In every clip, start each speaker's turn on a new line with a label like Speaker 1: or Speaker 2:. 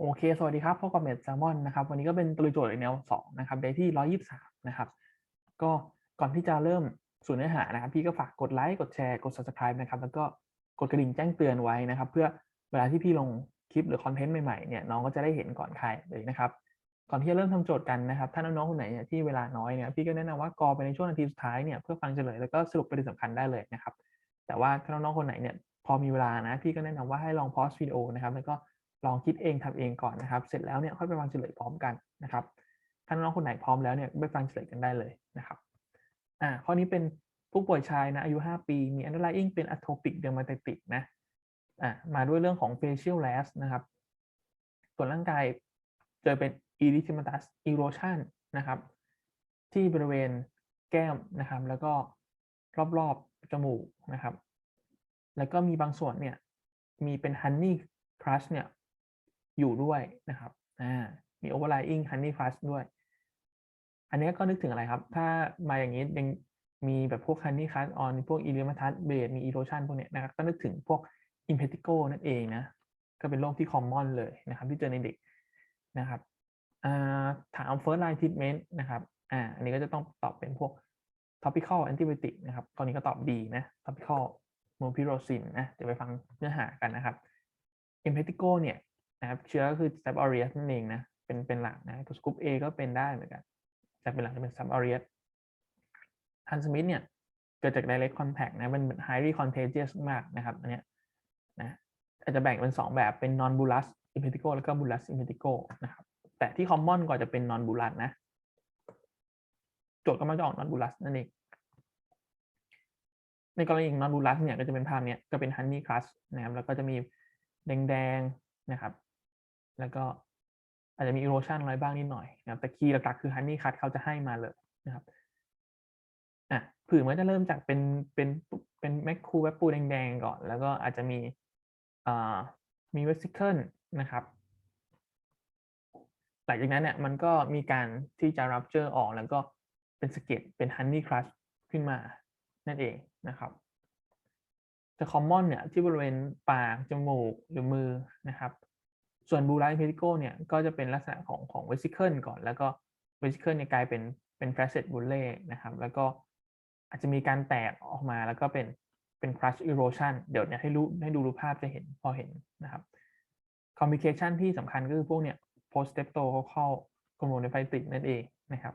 Speaker 1: โอเค สวัสดีครับพบกับเมดแซลมอนนะครับ วันนี้ก็เป็นตลุยโจทย์ในแนวสองนะครับ day ที่ร้อยยี่สิบสามนะครับ ก็ก่อนที่จะเริ่มสู่เนื้อหานะครับ พี่ก็ฝากกดไลค์ กดแชร์ กด subscribe นะครับ แล้วก็กดกระดิ่งแจ้งเตือนไว้นะครับ เพื่อเวลาที่พี่ลงคลิปหรือคอนเทนต์ใหม่ๆ เนี่ย น้องก็จะได้เห็นก่อนใครเลยนะครับ ก่อนที่จะเริ่มทำโจทย์กันนะครับ ถ้าน้องๆ คนไหนเนี่ยที่เวลาน้อยเนี่ย พี่ก็แนะนำว่ากอไปในช่วงนาทีสุดท้ายเนี่ย เพื่อฟังเฉลยแล้วก็สรุปประเด็นสำคัญได้เลยนะครับ แต่ว่าถ้าน้องๆ คนไหนเนี่ย พอมีเวลานะ พี่ก็แนะนำว่าให้ลองพอสวิดีโอนะครับแล้วก็ ลองคิดเองทำเองก่อนนะครับ เสร็จแล้วเนี่ยค่อยไปฟังเฉลยพร้อมกันนะครับ ถ้าน้องคนไหนพร้อมแล้วเนี่ยไปฟังเฉลยกันได้เลยนะครับอ่าข้อนี้เป็นผู้ป่วยชายนะอายุ 5 ปี มี underlying เป็น atopic dermatitis นะอ่ามาด้วยเรื่องของ facial rash นะครับ ส่วนร่างกายเจอเป็น erythematous erosion นะครับ ที่บริเวณแก้มนะครับ แล้วก็รอบๆจมูกนะครับ แล้วก็มีบางส่วนเนี่ยมีเป็น honey crush เนี่ย อยู่ด้วยนะครับอ่ามี overlying honey crush ด้วย อันนี้ก็นึกถึงอะไรครับ ถ้ามาอย่างนี้ยังมีแบบพวก honey crush on พวก erythematous base มี erosion พวกเนี้ยนะครับ ก็นึกถึงพวก impetigo นั่นเองนะ ก็เป็นโรคที่ common เลยนะครับ ที่เจอในเด็กนะครับถาม first line treatment นะครับอ่าอันนี้ก็จะต้องตอบเป็นพวก topical antibiotic นะครับ ตอนนี้ก็ตอบ D นะ topical mupirocin นะ เดี๋ยวไปฟังเนื้อหากันนะครับ impetigo เนี่ย นะครับเชื้อก็คือ staph aureus นั่นเองนะเป็นเป็นหลักนะตัวสกูป A ก็เป็นได้เหมือนกันแต่เป็นหลักจะเป็น staph aureus ฮันสมิธเนี่ยเกิดจาก direct contact นะมัน highly contagious มากนะครับอันเนี้ยนะอาจจะแบ่งเป็น 2 แบบเป็น non bullous impetigo แล้วก็ bullous impetigo นะครับแต่ที่ common กว่าจะเป็น non bullous นะโจทย์ก็มาจะออก non bullous นั่นเองในกรณีของ non bullous เนี่ยก็จะเป็นภาพเนี้ยก็เป็น honey crush นะครับแล้วก็จะมีแดงๆนะครับ แล้วก็อาจจะมี erosion อะไรบ้างนิดหน่อยนะครับ แต่คีย์หลักๆคือ honey crush เขาจะให้มาเลยนะครับอะผื่นมันจะเริ่มจากเป็นเป็นเป็นแมคคูแวบปูแดงๆก่อน แล้วก็อาจจะมีอ่ามีเวสิเคิลนะครับหลังจากนั้นเนี่ยมันก็มีการที่จะรับเจอออกแล้วก็เป็นสเก็ตเป็นฮันนี่ครัชขึ้นมานั่นเองนะครับจะคอมมอนเนี่ยที่บริเวณปากจมูกหรือมือนะครับ ส่วนบูไลเพติโกเนี่ยก็จะเป็นลักษณะของของเวสิเคิลก่อน แล้วก็เวสิเคิลเนี่ยกลายเป็นเป็นแฟรเซตบูเล่นะครับ แล้วก็อาจจะมีการแตกออกมาแล้วก็เป็นเป็น crush erosion เดี๋ยวเนี่ยให้รู้ให้ดูรูปภาพจะเห็นพอเห็นนะครับ complication ที่สำคัญก็คือพวกเนี่ย post streptococcal pneumonitis นั่นเองนะครับ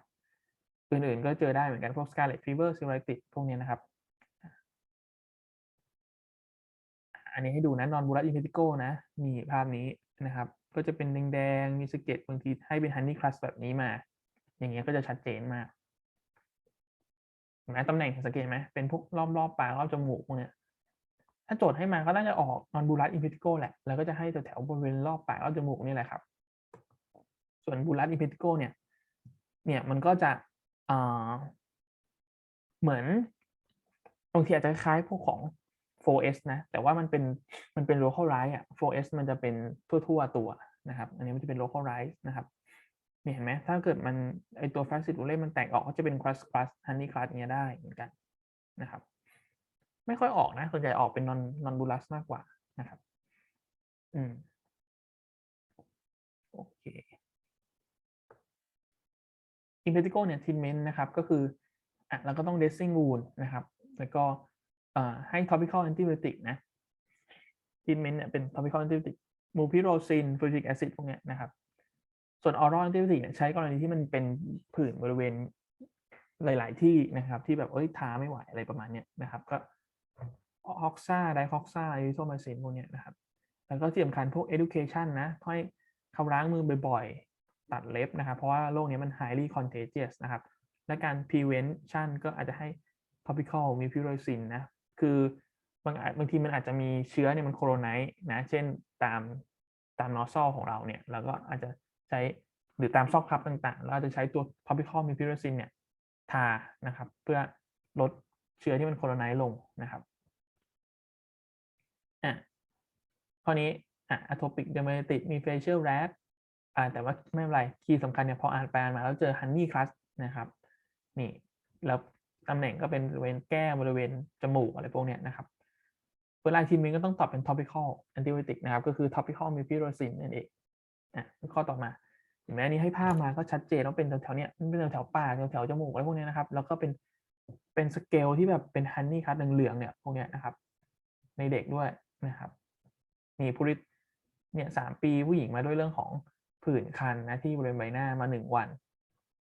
Speaker 1: อื่นๆก็เจอได้เหมือนกันพวก scarlet fever s e r i t i s พวกนี้นะครับ อันนี้ให้ดูนะ non bullous impetigo นะมีภาพนี้นะครับ ก็จะเป็นแดงๆมีสเก็ตบางทีให้เป็น honey crush แบบนี้มา อย่างเงี้ยก็จะชัดเจนมากเห็นไหมตำแหน่งสังเกตไหมเป็นพวกรอบรอบปากรอบจมูกพวกเนี้ยถ้าโจทย์ให้มาก็น่าจะออกนอนบูรัสอินเพติโกแหละ แล้วก็จะให้แถวๆบริเวณรอบปากรอบจมูกนี่แหละครับ ส่วนบูรัสอินเพติโกเนี่ย เนี่ยมันก็จะอ่าเหมือนบางทีอาจจะคล้ายพวกของ 4S นะ แต่ว่ามันเป็นมันเป็น local rise อะ 4S มันจะเป็นทั่วๆตัวนะครับ อันนี้มันจะเป็น local rise นะครับนี่เห็นไหมถ้าเกิดมันไอตัว f a c i t เล่มันแตกออกก็จะเป็น crush crush honey crush เงี้ยได้เหมือนกันนะครับ ไม่ค่อยออกนะ ส่วนใหญ่ออกเป็น non non bullus มากกว่านะครับ อืมโอเค impetigo เนี่ย treatment นะครับ ก็คืออะเราก็ต้อง dressing wound นะครับ แล้วก็ ให้ topical antibiotic นะ treatment เนี่ยเป็น topical antibiotic mupirocin folic acid พวกเนี้ยนะครับ ส่วน oral antibiotic ใช้กรณีที่มันเป็นผื่นบริเวณหลาย ๆ ที่นะครับ ที่แบบเอ้ยทาไม่ไหวอะไรประมาณเนี้ยนะครับ ก็ฮอกซ่าไดฮอกซ่าอิโซมาซินพวกเนี้ยนะครับ แล้วก็ที่สำคัญพวก education นะให้เขาล้างมือบ่อย ๆ ตัดเล็บนะครับ เพราะว่าโรคนี้มัน highly contagious นะครับ และการ prevention ก็อาจจะให้ topical m u p i r o c i n นะ คือบางบางทีมันอาจจะมีเชื้อเนี่ยมันโคโรไนต์นะ เช่นตามตามนอซอของเราเนี่ยแล้วก็อาจจะใช้หรือตามซอกพับต่างๆ เราจะใช้ตัว topical m u p i r o c i n เนี่ยทานะครับ เพื่อลดเชื้อที่มันโคโรไนต์ลงนะครับอะข้อนี้อะ atopic dermatitis มี facial rash อ่าแต่ว่าไม่เป็นไรคีย์สำคัญเนี่ยพออ่านไปอ่านมาแล้วเจอ honey crush นะครับนี่แล้ว ตำแหน่งก็เป็นบริเวณแก้มบริเวณจมูกอะไรพวกเนี้ยนะครับเวลาทีมนี้ก็ต้องตอบเป็น topical antibiotic นะครับ ก็คือ topical mupirocin นั่นเองอะข้อต่อมาเห็นไหมอันนี้ให้ภาพมาก็ชัดเจนว่าเป็นแถวๆเนี้ยมันเป็นแถวๆปากแถวๆจมูกอะไรพวกเนี้ยนะครับ แล้วก็เป็นเป็นสเกลที่แบบเป็นฮันนี่คัทเหลืองๆเนี่ยพวกเนี้ยนะครับ ในเด็กด้วยนะครับ มีผู้ริเนี่ยสามปีผู้หญิงมาด้วยเรื่องของผื่นคันนะที่บริเวณใบหน้ามาหนึ่งวัน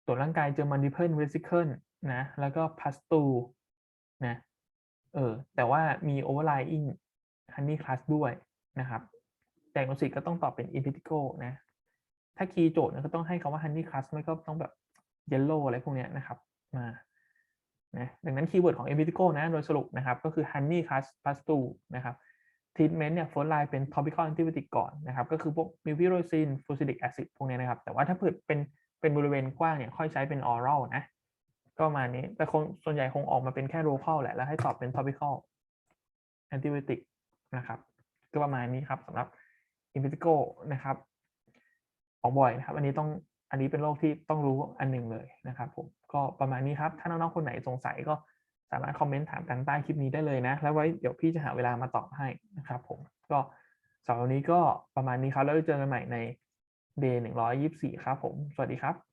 Speaker 1: ตรวจร่างกายเจอ multiple vesicle นะ แล้วก็ pustule นะเออแต่ว่ามี overlying honey class ด้วยนะครับ diagnosis ก็ต้องตอบเป็น empirical นะ ถ้าคีย์โจทย์ก็ต้องให้คำว่า honey class ไม่ก็ต้องแบบ yellow อะไรพวกนี้นะครับมานะดังนั้นคีย์เวิร์ดของ empirical นะ โดยสรุปนะครับ ก็คือ honey class pustule นะครับ treatment เนี่ย first line เป็น topical antibiotic ก่อนนะครับ ก็คือพวก mupirocin fusidic acid พวกนี้นะครับ แต่ว่าถ้าเกิดเป็น เป็นบริเวณกว้างเนี่ยค่อยใช้เป็น oral นะ ก็ประมาณนี้ แต่คงส่วนใหญ่คงออกมาเป็นแค่ local แหละ แล้วให้ตอบเป็น topical antibiotic นะครับ ก็ประมาณนี้ครับสำหรับ impetigo นะครับออกบ่อยนะครับ อันนี้ต้องอันนี้เป็นโรคที่ต้องรู้อันหนึ่งเลยนะครับผมก็ประมาณนี้ครับ ถ้าน้องๆคนไหนสงสัยก็สามารถคอมเมนต์ถามกันใต้คลิปนี้ได้เลยนะ แล้วไว้เดี๋ยวพี่จะหาเวลามาตอบให้นะครับผมก็สำหรับวันนี้ก็ประมาณนี้ครับ แล้วเจอกันใหม่ใน day 124ครับผม สวัสดีครับ